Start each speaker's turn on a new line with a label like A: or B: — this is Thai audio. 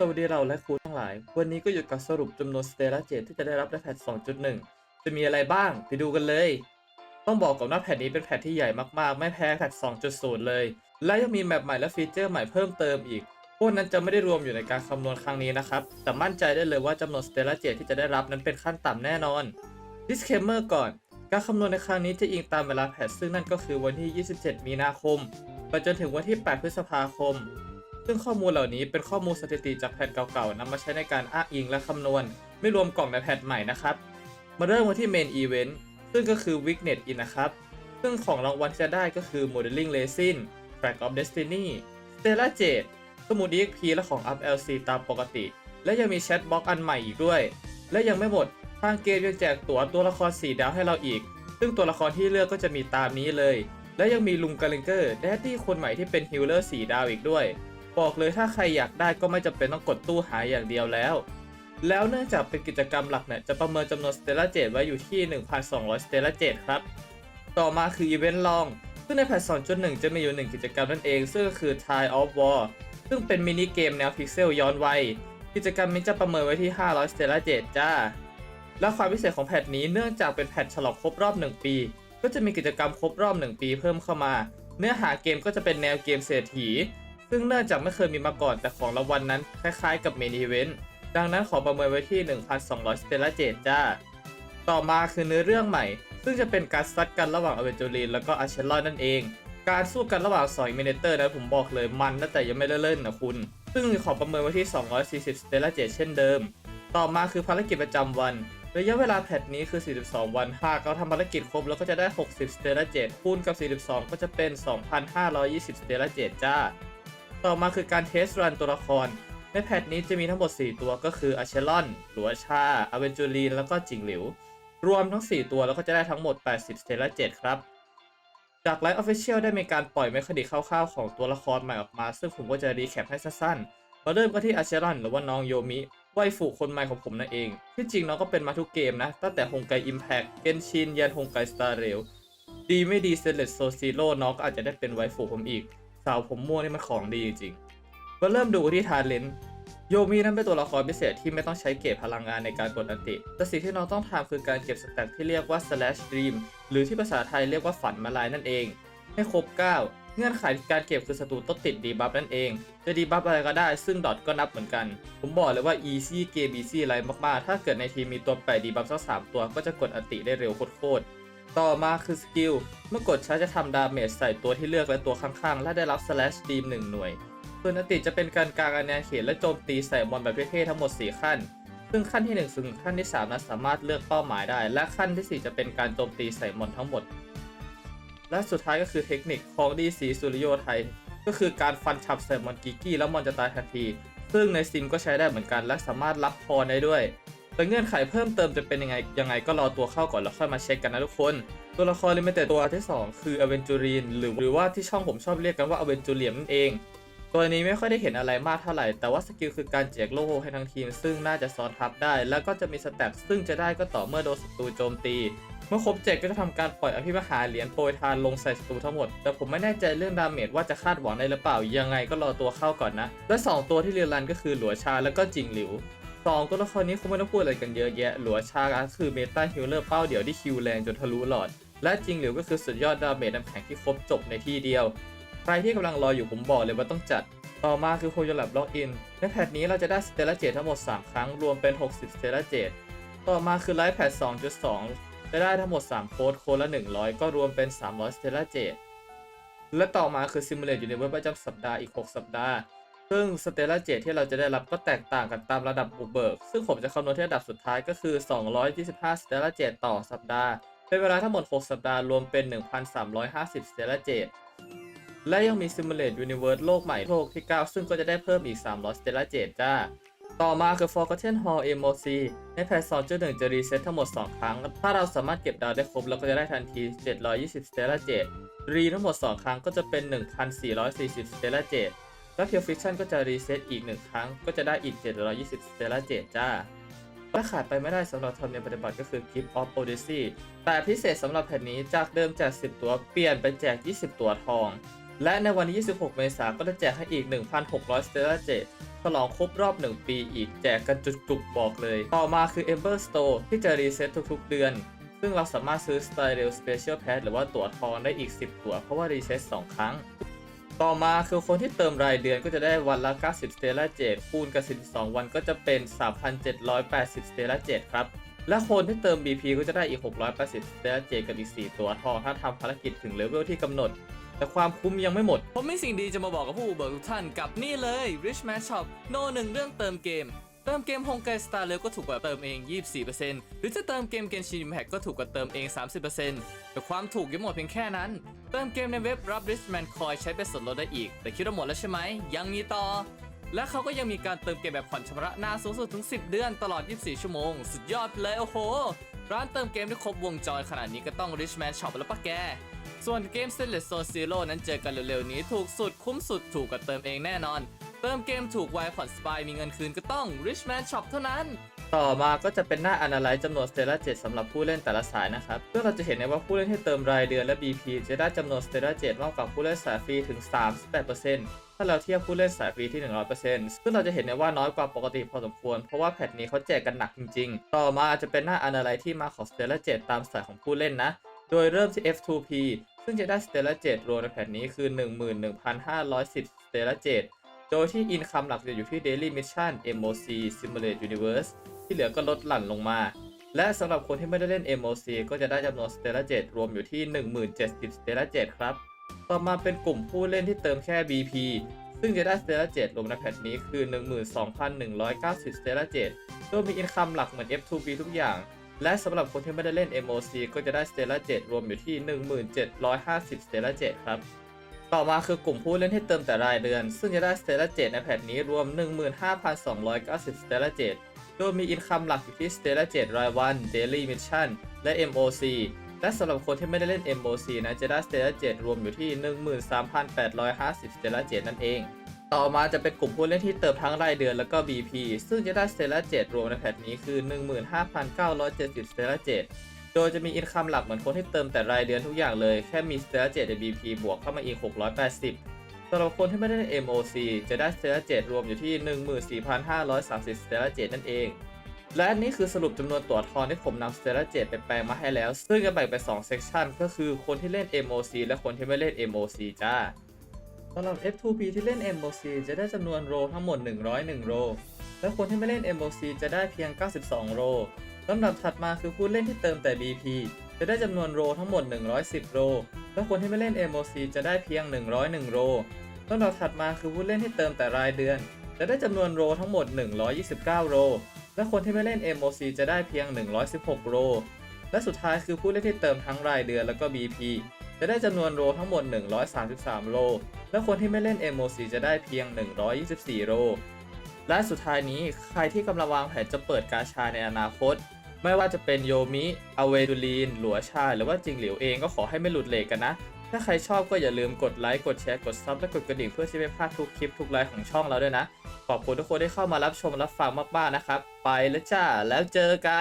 A: สวัสดีเราและครูทั้งหลาย วันนี้ก็อยู่กับสรุปจำนวนสเตลเจที่จะได้รับในแพท 2.1 จะมีอะไรบ้างไปดูกันเลย ต้องบอกก่อนว่าแพทนี้เป็นแพทที่ใหญ่มากๆ ไม่แพ้แพท 2.0 เลย และยังมีแมปใหม่และฟีเจอร์ใหม่เพิ่มเติมอีก พวกนั้นจะไม่ได้รวมอยู่ในการคำนวณครั้งนี้นะครับ แต่มั่นใจได้เลยว่าจำนวนสเตลเจที่จะได้รับนั้นเป็นขั้นต่ำแน่นอน disclaimer ก่อน การคำนวณในครั้งนี้จะอิงตามเวลาแพทซึ่งนั่นก็คือวันที่ 27 มีนาคมไปจนถึงวันที่ 8 พฤษภาคม ซึ่งข้อมูลเหล่านี้เป็นข้อมูลสถิติจากแพทเก่าๆนำมาใช้ในการอ้างอิงและคำนวณ ไม่รวมกล่องในแพทใหม่นะครับ มาเริ่มกันที่ Main Event ซึ่งก็คือ Weakness In นะครับซึ่งของรางวัลที่จะได้ก็คือ Modeling Resin Flag of Destiny Stella Jade สมุด EXP และของ Up LC ตามปกติ และยังมีแชทบ็อกอันใหม่อีกด้วย และยังไม่หมด ทางเกมยังแจกตั๋วตัวละคร 4 ดาวให้เราอีก ซึ่งตัวละครที่เลือกก็จะมีตามนี้เลย และยังมีลุงกาลิงเกอร์แดดดี้คนใหม่ที่เป็นฮิลเลอร์ 4 ดาวอีกด้วย บอกเลยถ้าใครอยากได้ก็ไม่จำเป็นต้องกดตู้หายอย่างเดียวแล้ว แล้วเนื่องจากเป็นกิจกรรมหลักเนี่ยจะประเมินจำนวนสเตล a เจไว้อยู่ที่ 1,200สเตล a เจครับ ต่อมาคืออีเวนต์ลอง ซึ่งในแพท2.1จะมีอยู่ 1 กิจกรรมนั่นเอง ซึ่งก็คือ Tide of War ซึ่งเป็นมินิเกมแนวพิกเซลย้อนวัยกิจกรรมนี้จะประเมินไว้ที่ 500สเตล a เจจ้า และความพิเศษของแพทนี้เนื่องจากเป็นแพทฉลองครบรอบ 1 ปี ก็จะมีกิจกรรมครบรอบ 1 ปีเพิ่มเข้ามา เนื้อหาเกมก็จะเป็นแนวเกมเศรษฐี ซึ่งเนื่องจากไม่เคยมีมาก่อนแต่ของรางวัลนนั้นคล้ายๆกับเมนอีเวนต์ดังนั้นขอประเมินไว้ที่ 1,200สเตล a เจจ้า ต่อมาคือเนื้อเรื่องใหม่ ซึ่งจะเป็นการซัดกันระหว่างอเวนจูรีนแล้วก็อาเชลลอนนั่นเอง การสู้กันระหว่าง2มินเตอร์นะผมบอกเลยมันนะแต่ยังไม่เล่นนะคุณ ซึ่งขอประเมินไว้ที่ 240สเตล a เจเช่นเดิม ต่อมาคือภารกิจประจำวันระยะเวลาแพทนี้คือ 42 วัน หากเราทำภารกิจครบ แล้วก็จะได้ 60 สเตล a เจคูณกับ 42 ก็จะเป็น 2,520 สเตล a เจจ้า ต่อมาคือการเทสรันตัวละคร ในแพทนี้จะมีทั้งหมด 4 ตัวก็คืออาเชลอนหลัวชาอเวนจูรีน แล้วก็จิงหลิว รวมทั้ง 4 ตัวแล้วก็จะได้ทั้งหมด 80สเตล a เจครับ จากไลฟ์ออฟฟิเชียลได้มีการปล่อยเมคานิกคร่าวๆของตัวละครใหม่ออกมา ซึ่งผมก็จะรีแคปให้สั้นๆ มาเริ่มกันที่อาเชรอนหรือว่าน้องโยมิไวฟูคนใหม่ของผมนั่นเอง ที่จริงน้องก็เป็นมาทุกเกมนะ ตั้งแต่ฮงไกอิมแพคเกนชินยันฮงไกสตาร์เรลดีไม่ดีเซเลตโซซิโร่น้องก็อาจจะได้เป็นไวฟูผมอีก สาวผมม่วงนี่มันของดีจริงๆมาเริ่มดูที่ทาเลนโยมินั้นเป็นตัวละครพิเศษที่ไม่ต้องใช้เก็บพลังงานในการกดอันติ แต่สิ่งที่น้องต้องทำคือการเก็บสแต็กที่เรียกว่า slash dream หรือที่ภาษาไทยเรียกว่าฝันมาลายนั่นเอง ให้ครบ 9 เงื่อนไขการเก็บคือศัตรูต้องติดดีบัฟนั่นเอง จะดีบัฟอะไรก็ได้ซึ่งดอทก็นับเหมือนกัน ผมบอกเลยว่า easy เกม easy อะไรมากๆ ถ้าเกิดในทีมมีตัวแปะดีบัฟสักสามตัวก็จะกดอันติได้เร็วโคตร ต่อมาคือสกิล เมื่อกดใช้จะทำดาเมจใส่ตัวที่เลือกและตัวข้างๆ และได้รับ slash dream 1หน่วย ส่วนอติจะเป็นการกลางอาณาเขตและโจมตีใส่มอนแบบเท่ๆทั้งหมด 4 ขั้น ซึ่งขั้นที่1ถึงขั้นที่3นั้นสามารถเลือกเป้าหมายได้ และขั้นทีสี่ 4 จะเป็นการโจมตีใส่มอนทั้งหมด และสุดท้ายก็คือเทคนิคของดีสีสุริโยไทย ก็คือการฟันฉับใส่มอนกิกี้แล้วมอนจะตายทันที ซึ่งในซิมก็ใช้ได้เหมือนกัน และสามารถรับพรได้ด้วย แต่เงื่อนไขเพิ่มเติมจะเป็นยังไงยังไงก็รอตัวเข้าก่อนแล้วค่อยมาเช็คกันนะทุกคน ตัวละครลิมิเต็ดตัวที่ 2 คืออเวนจูรีนหรือหรือว่าที่ช่องผมชอบเรียกกันว่าอเวนจูเลียมนั่นเอง ตัวนี้ไม่ค่อยได้เห็นอะไรมากเท่าไหร่ แต่ว่าสกิลคือการแจกโล่ให้ทั้งทีม ซึ่งน่าจะซ้อนทับได้ แล้วก็จะมีสแตทซึ่งจะได้ก็ต่อเมื่อโดนศัตรูโจมตีเมื่อครบเจ็ดก็จะทำการปล่อยอภิมหาเหรียญโปรยทานลงใส่ศัตรูทั้งหมด แต่ผมไม่แน่ใจเรื่องดาเมจว่าจะคาดหวังได้หรือเปล่า ยังไงก็รอตัวเข้าก่อนนะ และ 2 ตัวที่เรียนรันก็คือหลัวชาแล้วก็จิงหลิว สองตัวละครนี้คงไม่ต้องพูดอะไรกันเยอะแยะ หลัวชาก็คือเมตาฮิลเลอร์เป้าเดี่ยวที่คิวแรงจนทะลุหลอด และจริงหลิวก็คือสุดยอดดาเมจน้ำแข็งที่ครบจบในที่เดียว ใครที่กำลังรออยู่ผมบอกเลยว่าต้องจัด ต่อมาคือโคโยลับล็อกอิน ในแพทนี้เราจะได้สเตลเจทั้งหมด 3 ครั้งรวมเป็น 60สเตลเจต่อมาคือไลฟ์แพท2.2 จะได้ทั้งหมด 3 โค้ดโค้ดละ 100 ก็รวมเป็น 300สเตลเจตและต่อมาคือ Simulate Universe ประจำสัปดาห์อีก 6 สัปดาห์ ซึ่งสเตล a เจที่เราจะได้รับก็แตกต่างกันตามระดับบุกเบิก ซึ่งผมจะคำนวณที่ระดับสุดท้ายก็คือ 225สเตล a เจต่อสัปดาห์ เป็นเวลาทั้งหมด 6 สัปดาห์รวมเป็น 1,350สเตล a เจและยังมี Simulate Universe โลกใหม่โลกที่ 9 ซึ่งก็จะได้เพิ่มอีก 300 Stella Jade จ้าต่อมาคือ Forgotten Hall MOC ในแพท2.1จะรีเซ็ตทั้งหมด 2 ครั้ง ถ้าเราสามารถเก็บดาวได้ครบเราก็จะได้ทันที 720 Stella Jade รีทั้งหมด 2 ครั้งก็จะเป็น 1,440 Stella Jade และ Pure Fiction ก็จะรีเซ็ตอีก1ครั้ง ก็จะได้อีก 720 Stella Jade จ้าและขาดไปไม่ได้สำหรับทำเนียมปฏิบัติก็คือ Gift of Odyssey แต่พิเศษสำหรับแผ่นนี้จากเดิมแจก 10 ตัวเปลี่ยนเป็นแจก 20 ตัวทอง และในวันที่ 26 เมษายนก็จะแจกให้อีก 1,600 Stellar Jade ฉลองครบรอบ 1 ปีอีกแจกกันจุกๆบอกเลย ต่อมาคือ Ember Store ที่จะรีเซ็ตทุกๆ เดือน ซึ่งเราสามารถซื้อ Style Special Pass หรือว่าตั๋วทองได้อีก 10 ตั๋วเพราะว่ารีเซ็ต2ครั้ง ต่อมาคือคนที่เติมรายเดือนก็จะได้วันละ 90 สเตลล่าเจ็ดคูณกับ 12 วันก็จะเป็น 3,780 สเตลล่าเจ็ดครับ และคนที่เติม BP ก็จะได้อีก 680 สเตลล่าเจดกับอีก 4 ตัวทองถ้าทำภารกิจถึงเลเวลที่กำหนด แต่ความคุ้มยังไม่หมด
B: ผมมีสิ่งดีจะมาบอกกับผู้เบิกทุกท่านกับนี่เลย Rich Man Shop โนหนึ่งเรื่องเติมเกม เติมเกม h o n g ไก Star เลยก็ถูกกว่าเติมเอง 24%หรือจะเติมเกม Genshin Impact ก็ถูกกว่าเติมเอง 30%แต่ความถูกยังหมดเพียงแค่นั้น เติมเกมในเว็บรับ Rich Man Coin ใช้เป็นส่วนลดได้อีก แต่คิดว่าหมดแล้วใช่ไหม ยังมีต่อ และเขาก็ยังมีการเติมเกมแบบผ่อนชำระนานสูงสุดถึง 10 เดือนตลอด 24 ชั่วโมง สุดยอดเลยโอ้โห ร้านเติมเกมที่ครบวงจรขนาดนี้ก็ต้อง Rich Man Shop แล้วปะแกส่วนเกม Stainless Zone Zero นั้นเจอกันเร็วๆนี้ถูกสุดคุ้มสุดถูกกว่าเติมเองแน่นอน เติมเกมถูกไวผ่อนสบายมีเงินคืนก็ต้อง Rich Man Shop เท่านั้น
A: ต่อมาก็จะเป็นหน้า Analyze จำนวน Stella 7สำหรับผู้เล่นแต่ละสายนะครับเพื่อเราจะเห็นได้ว่าผู้เล่นที่เติมรายเดือนและ BP จะได้จำนวน Stella 7มากกว่าผู้เล่นสายฟรีถึง 38%ถ้าเราเทียบผู้เล่นสายฟรีที่ 100%ซึ่งเราจะเห็นได้ว่าน้อยกว่าปกติพอสมควร เพราะว่าแพทนี้เขาแจกกันหนักจริงๆ ต่อมาจะเป็นหน้า Analyze ที่มาของ Stella 7ตามสายของผู้เล่นนะ โดยเริ่มที่ F2P ซึ่งจะได้ Stella 7รวมในแผ่นนี้คือ 11,510 Stella 7 โดยที่ Income หลักจะอยู่ที่ Daily Mission MOC Simulate Universe ที่เหลือก็ลดหลั่นลงมา และสำหรับคนที่ไม่ได้เล่น MOC ก็จะได้จำนวน Stella 7รวมอยู่ที่ 1070 Stella 7ครับ ต่อมาเป็นกลุ่มผู้เล่นที่เติมแค่ BP ซึ่งจะได้ Stella 7รวมในแพทนี้คือ 12,190 Stella 7โดยมี Income หลักเหมือน F2B ทุกอย่าง และสำหรับคนที่ไม่ได้เล่น MOC ก็จะได้ Stella 7รวมอยู่ที่ 1750 Stella 7ครับ ต่อมาคือกลุ่มผู้เล่นที่เติมแต่รายเดือน ซึ่งจะได้ Stella 7ในแพทนี้รวม 15,290 Stella 7โดยมีอินคัมหลักอยู่ที่ Stella 7รายวัน Daily Mission และ MOC และสำหรับคนที่ไม่ได้เล่น MOC นะจะได้ Stella 7รวมอยู่ที่ 13,850 Stella 7นั่นเอง ต่อมาจะเป็นกลุ่มผู้เล่นที่เติมทั้งรายเดือนแล้วก็ BP ซึ่งจะได้ Stella 7รวมในแพทนี้คือ 15,970 Stella 7 โดยจะมีอินคัมหลักเหมือนคนที่เติมแต่รายเดือนทุกอย่างเลย แค่มี Stella 7ใน BP บวกเข้ามาอีก 680สำหรับคนที่ไม่ได้เล่น MOC จะได้ Stella 7รวมอยู่ที่ 14,530 Stella 7นั่นเอง และนี่คือสรุปจำนวนตั๋วทองที่ผมนำ Stella 7ไปแปลงมาให้แล้ว ซึ่งจะแบ่งเป็น2 section ก็คือคนที่เล่น MOC และคนที่ไม่เล่น MOC จ้าสำหรับ F2P ที่เล่น MOC จะได้จำนวนโรทั้งหมด 101 โร และคนที่ไม่เล่น MOC จะได้เพียง 92 โรลำดับถัดมาคือผู้เล่นที่เติมแต่ BP จะได้จำนวนโรทั้งหมด 110 โร และคนที่ไม่เล่น MOC จะได้เพียง 101 โรลำดับถัดมาคือผู้เล่นที่เติมแต่รายเดือน จะได้จำนวนโรทั้งหมด 129 โร และคนที่ไม่เล่น MOC จะได้เพียง 116 โร และสุดท้ายคือผู้เล่นที่เติมทั้งรายเดือนแล้วก็ BP จะได้จำนวนโรทั้งหมด 133 โร และคนที่ไม่เล่น MOC จะได้เพียง 124 โร และสุดท้ายนี้ใครที่กำลังวางแผนจะเปิดกาชาในอนาคต ไม่ว่าจะเป็นโยมิอเวดูลีน หลัวชา หรือว่าจิงหลิวเองก็ขอให้ไม่หลุดเลกกันนะ ถ้าใครชอบก็อย่าลืมกดไลค์กดแชร์กดซับและกดกระดิ่งเพื่อที่ไม่พลาดทุกคลิปทุกไลฟ์ของช่องเราด้วยนะ ขอบคุณทุกคนที่เข้ามารับชมรับฟังมากๆนะครับ ไปแล้วจ้าแล้วเจอกัน